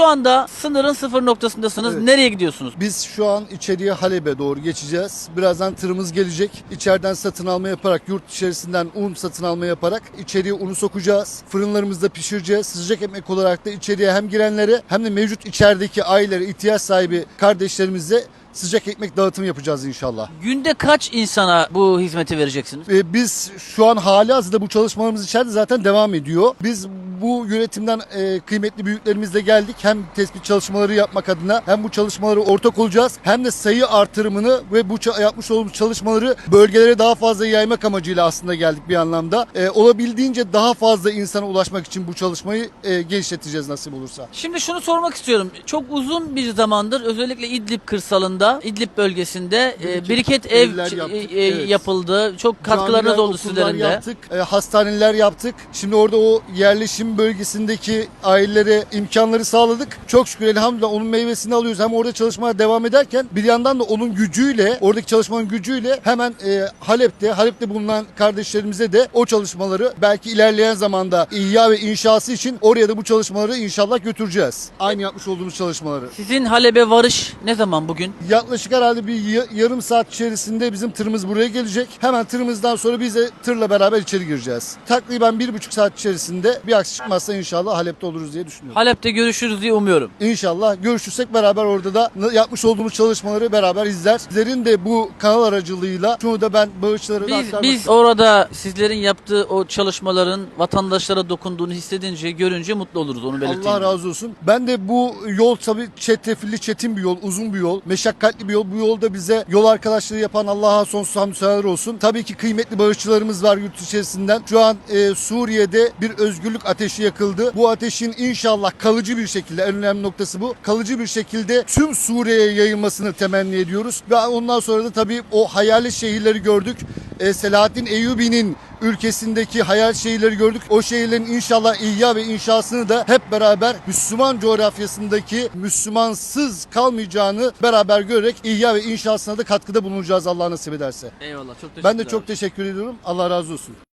şu anda sınırın sıfır noktasındasınız. Evet. Nereye gidiyorsunuz? Biz şu an içeriye Halep'e doğru geçeceğiz. Birazdan tırımız gelecek. İçeriden satın alma yaparak, yurt içerisinden un satın alma yaparak içeriye unu sokacağız. Fırınlarımızda pişireceğiz. Sıcak ekmek olarak da içeriye hem girenlere hem de mevcut içerideki ailelere, ihtiyaç sahibi kardeşlerimize sıcak ekmek dağıtım yapacağız inşallah. Günde kaç insana bu hizmeti vereceksiniz? Ee, Biz şu an hali hazırda bu çalışmalarımız içeride zaten devam ediyor. Biz bu yönetimden e, kıymetli büyüklerimizle geldik. Hem tespit çalışmaları yapmak adına hem bu çalışmaları ortak olacağız. Hem de sayı artırımını ve bu yapmış olduğumuz çalışmaları bölgelere daha fazla yaymak amacıyla aslında geldik bir anlamda. E, olabildiğince daha fazla insana ulaşmak için bu çalışmayı e, genişleteceğiz nasip olursa. Şimdi şunu sormak istiyorum. Çok uzun bir zamandır özellikle İdlib kırsalında, İdlib bölgesinde e, Biriket biriket ev ç- yaptık, e, e, evet. yapıldı. Çok katkılarınız Camiler, oldu sizlerin de. yaptık, e, hastaneler yaptık. Şimdi orada o yerleşim bölgesindeki ailelere imkanları sağladık. Çok şükür elhamdülillah onun meyvesini alıyoruz. Hem orada çalışmaya devam ederken bir yandan da onun gücüyle, oradaki çalışmanın gücüyle hemen e, Halep'te, Halep'te bulunan kardeşlerimize de o çalışmaları belki ilerleyen zamanda ihya ve inşası için oraya da bu çalışmaları inşallah götüreceğiz. Aynı yapmış olduğumuz çalışmaları. Sizin Halep'e varış ne zaman bugün? Yaklaşık herhalde bir ya- yarım saat içerisinde bizim tırımız buraya gelecek. Hemen tırımızdan sonra biz de tırla beraber içeri gireceğiz. Takriben bir buçuk saat içerisinde bir aksi çıkmazsa inşallah Halep'te oluruz diye düşünüyorum. Halep'te görüşürüz diye umuyorum. İnşallah görüşürsek beraber orada da yapmış olduğumuz çalışmaları beraber izler. Sizlerin de bu kanal aracılığıyla şunu da ben bağışçılara da Biz biz orada sizlerin yaptığı o çalışmaların vatandaşlara dokunduğunu hissedince, görünce mutlu oluruz onu belirteyim. Allah razı olsun. Ben de bu yol tabii çetrefilli, çetin bir yol, uzun bir yol, meşakkatli bir yol. Bu yolda bize yol arkadaşlığı yapan Allah'a sonsuz hamdü senalar olsun. Tabii ki kıymetli bağışçılarımız var yurt içerisinden. Şu an e, Suriye'de bir özgürlük ateşi yakıldı. Bu ateşin inşallah kalıcı bir şekilde, en önemli noktası bu. Kalıcı bir şekilde tüm Suriye'ye yayılmasını temenni ediyoruz. Ve ondan sonra da tabii o hayali şehirleri gördük. E, Selahattin Eyyubi'nin ülkesindeki hayal şehirleri gördük. O şehirlerin inşallah ihya ve inşasını da hep beraber Müslüman coğrafyasındaki Müslümansız kalmayacağını beraber görerek ihya ve inşasına da katkıda bulunacağız Allah nasip ederse. Eyvallah çok teşekkür Ben de çok teşekkür ediyorum. Allah razı olsun.